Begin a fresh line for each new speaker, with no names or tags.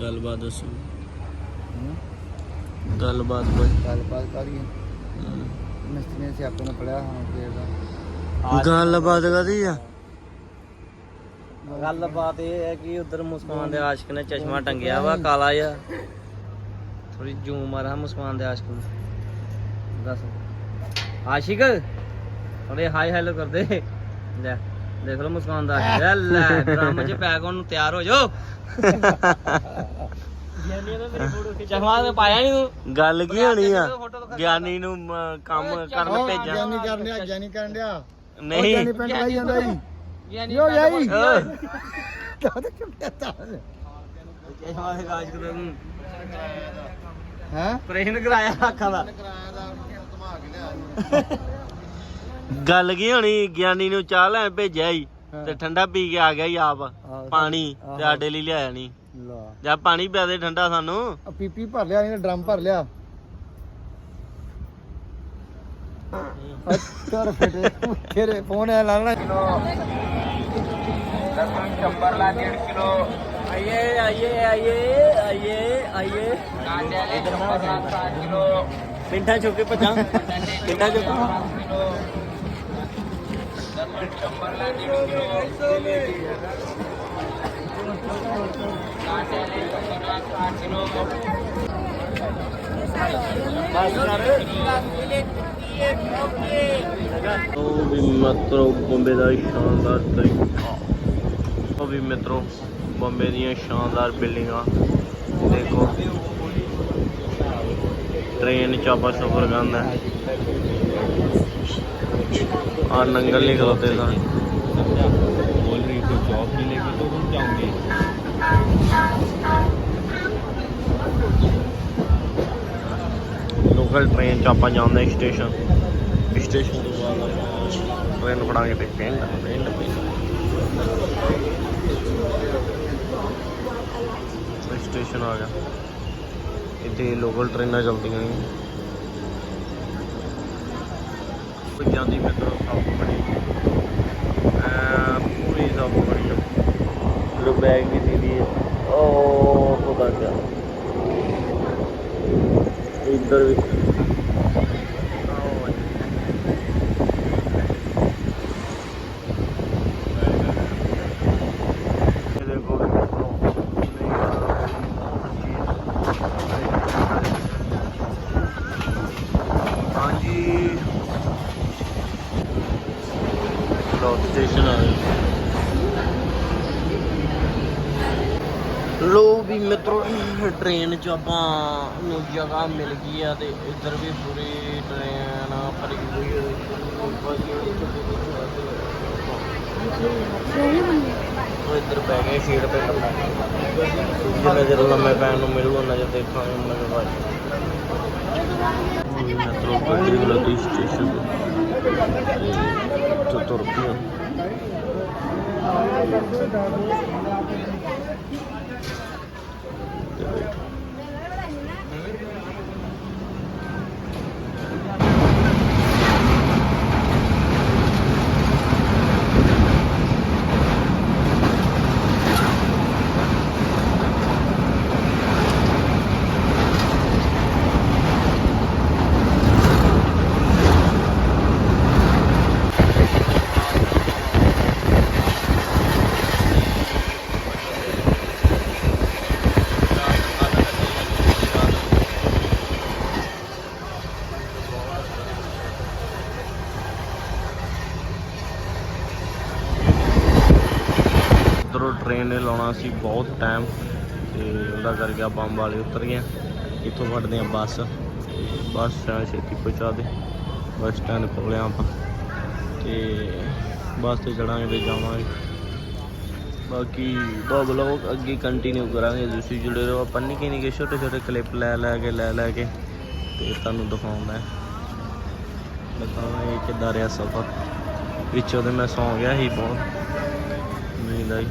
ਗੱਲਬਾਤ ਦੱਸੋ। ਗੱਲਬਾਤ ਕੋਈ?
ਗੱਲਬਾਤ ਕਰੀਏ ਮਿਸਤਰੀ ਨੇ ਸਿਆਪੇ ਨੂੰ ਫੜਿਆ ਹਾਂ ਫੇਰ ਦਾ
ਗੱਲਬਾਤ ਕਦੀ ਆ?
ਗੱਲਬਾਤ ਇਹ ਹੈ ਕਿ ਉਧਰ ਮੁਸਕਾਨ ਦੇ ਆਸ਼ਕ ਨੇ ਚਸ਼ਮਾ ਟੰਗਿਆ ਵਾ ਕਾਲਾ ਜਿਹਾ। ਥੋੜੀ ਜੂਮ ਮਾਰਾ ਮੁਸਕਾਨ ਦੇ ਆਸ਼ਕ ਨੂੰ। ਦੱਸ। ਆਸ਼ਿਕ ਥੋੜੇ ਹਾਈ ਹੈਲੋ ਕਰਦੇ। ਲੈ। ਦੇਖ ਲਓ ਮੁਸਕਾਨ ਦਾ ਲੈ ਲੈ ਡਰਮ 'ਚ ਪੈਕ ਹੋਣ ਨੂੰ ਤਿਆਰ ਹੋ ਜਾਓ। ਚਸ਼ਮਾ ਤੇ ਪਾਇਆ ਨਹੀਂ ਤੂੰ?
ਗੱਲ ਕੀ ਹੋਣੀ ਆ? ਗਿਆਨੀ ਨੂੰ ਮ, ਕੰਮ ਕਰਨ ਭੇਜਾਂ।
ਗਿਆਨੀ ਕਰਨ ਡਿਆ ਗਿਆਨੀ ਕਰਨ ਡਿਆ। ਉਹ
ਨਹੀਂ
ਗਿਆਨੀ ਪਿੰਡ ਲਾਈ ਜਾਂਦਾ ਜੀ
ਯਾਨੀ
ਯੋ ਯਾਈ
ਓਏ,
ਤਾਂ ਤੇ ਕਿਉਂ ਪਤਾ
ਚਸ਼ਮਾ ਦੇ ਆਸ਼ਕ ਨੂੰ
ਹੈ?
ਆਪਰੇਸ਼ਨ ਕਰਾਇਆ ਅੱਖਾਂ ਦਾ।
ਗੱਲ ਕੀ ਹੋਣੀ? ਗਿਆਨੀ ਨੂੰ ਚਾਹ ਲੈਣ ਭੇਜਿਆ ਹੀ। ਤੇ ਠੰਡਾ ਪੀ ਕੇ ਆ ਗਿਆ ਹੀ ਆਪ ਪਾਣੀ ਤੇ ਸਾਡੇ ਲਈ ਲਿਆਇਆ ਨਹੀਂ
ਲਾ।
ਜਾਂ ਪਾਣੀ ਪਿਆ ਦੇ ਠੰਡਾ ਸਾਨੂੰ।
ਆ ਪੀਪੀ ਭਰ ਲਿਆ ਇਹਨੇ ਡਰਮ ਭਰ ਲਿਆ। ਅੱਤਰ ਫਟੇ ਫੋਨ ਆ ਲਾਣਾ
ਕਿਲੋ ਦਰਪਨ ਚੰਬਰ ਲਾ 1.5 ਕਿਲੋ ਆਈਏ ਆਈਏ ਆਈਏ ਆਈਏ।
ਆਈਏ ਕਾਂਡੇ ਲੈ ਚੰਬਰ ਕਿਲੋ ਪਿੰਡਾ ਚੁੱਕੇ ਪਚਾ ਪਿੰਡਾ ਚੁੱਕੇ ਉਹ ਵੀ ਮਿੱਤਰੋ, ਬੰਬੇ ਦਾ ਸ਼ਾਨਦਾਰ ਤਰੀਕਾ। ਉਹ ਵੀ ਮਿੱਤਰੋ, ਬੰਬੇ ਦੀਆਂ ਸ਼ਾਨਦਾਰ ਬਿਲਡਿੰਗਾਂ। ਦੇਖੋ। ਟ੍ਰੇਨ ਚ ਆਪਾਂ ਸਫ਼ਰ ਕਰਨਾ ਹੈ। ਆ ਨੰਗਲ ਨਹੀਂ ਖਲੋਤੇ ਸਨ
बोल रही थी जॉब मिलेगी तो तुम जाऊंगी
ਲੋਕਲ ਟ੍ਰੇਨ ਚ ਆਪਾਂ ਜਾਂਦੇ ਹਾਂ ਸਟੇਸ਼ਨ ਸਟੇਸ਼ਨ ਤੋਂ ਬਾਅਦ ਆਪਾਂ ਟ੍ਰੇਨ ਫੜਾਂਗੇ ਤੇ ਪਿੰਡ ਪਿੰਡ ਪਿੰਡ ਸਟੇਸ਼ਨ ਆ ਗਿਆ ਇੱਥੇ ਲੋਕਲ ਟ੍ਰੇਨਾਂ ਚੱਲਦੀਆਂ ਨੇ ਕੋਈ ਜਾਂਦੀ ਮਿੱਤਰੋ ਸਭ ਬੜੀ ਐ ਪੂਰੀ ਸਭ ਬੜੀ ਲੋ ਬੈਗ ਵੀ ਦੀ ਦੀ ਉਹ ਪਤਾ ਗਿਆ ਇੱਧਰ ਵੀ ਇਹ ਦੇਖੋ ਹਾਂਜੀ ਲੋ ਸਟੇਸ਼ਨ ਆ ਲੋ ਵੀ ਮਿੱਤਰੋ ਟ੍ਰੇਨ ਚ ਆਪਾਂ ਨੂੰ ਜਗ੍ਹਾ ਮਿਲ ਗਈ ਆ ਤੇ ਇੱਧਰ ਵੀ ਪੂਰੀ ਟ੍ਰੇਨ ਭਰੀ ਹੋਈ ਹੈ ਉਹ ਇੱਧਰ ਬੈ ਗਏ, ਸੀਟ ਤੇ ਜਿੰਨਾ ਚਿਰ ਲੰਮੇ ਪੈਣ ਨੂੰ ਮਿਲੂ, ਉਹਨਾਂ ਚਿਰ ਦੇਖਾਂਗੇ, ਉਹਨਾਂ ਦੇ ਬਾਅਦ। ਉਹ ਵੀ ਮਿੱਤਰੋ ਸਟੇਸ਼ਨ ਤੇ। ਤੁਰ ਪਿਆ ਤੇ ਬੈਠੋ ਉੱਧਰੋਂ ਟ੍ਰੇਨ ਨੇ ਲਾਉਣਾ ਸੀ ਬਹੁਤ ਟਾਈਮ ਤੇ ਉਹਦਾ ਕਰਕੇ ਆਪਾਂ ਅੰਬਾਲੇ ਉਤਰ ਗਏ ਇੱਥੋਂ ਫੜਦੇ ਆ ਬੱਸ। ਬੱਸ ਸਟੈਂਡ ਛੇਤੀ ਪਹੁੰਚਾ ਦੇ। ਬੱਸ ਸਟੈਂਡ ਕੋਲੇ ਆਪਾਂ। ਤੇ ਬੱਸ ਤੇ ਚੜਾਂਗੇ ਤੇ ਜਾਵਾਂਗੇ। ਬਾਕੀ ਦੋ ਬਲੌਗ ਅੱਗੇ ਕੰਟੀਨਿਊ ਕਰਾਂਗੇ। ਤੁਸੀਂ ਜੁੜੇ ਰਹੋ। ਆਪਾਂ ਨਿੱਕੇ ਨਿੱਕੇ ਛੋਟੇ ਛੋਟੇ ਕਲਿੱਪ ਲੈ ਲੈ ਕੇ, ਲੈ ਲੈ ਕੇ ਤੇ ਤੁਹਾਨੂੰ ਦਿਖਾਉਂਦਾ ਹੈ। ਬਤਾਵਾਂਗੇ ਕਿੱਦਾਂ ਰਿਹਾ ਸਫ਼ਰ। ਵਿੱਚੋਂ ਤੇ ਮੈਂ ਸੌਂ ਗਿਆ ਸੀ ਬਹੁਤ। 你来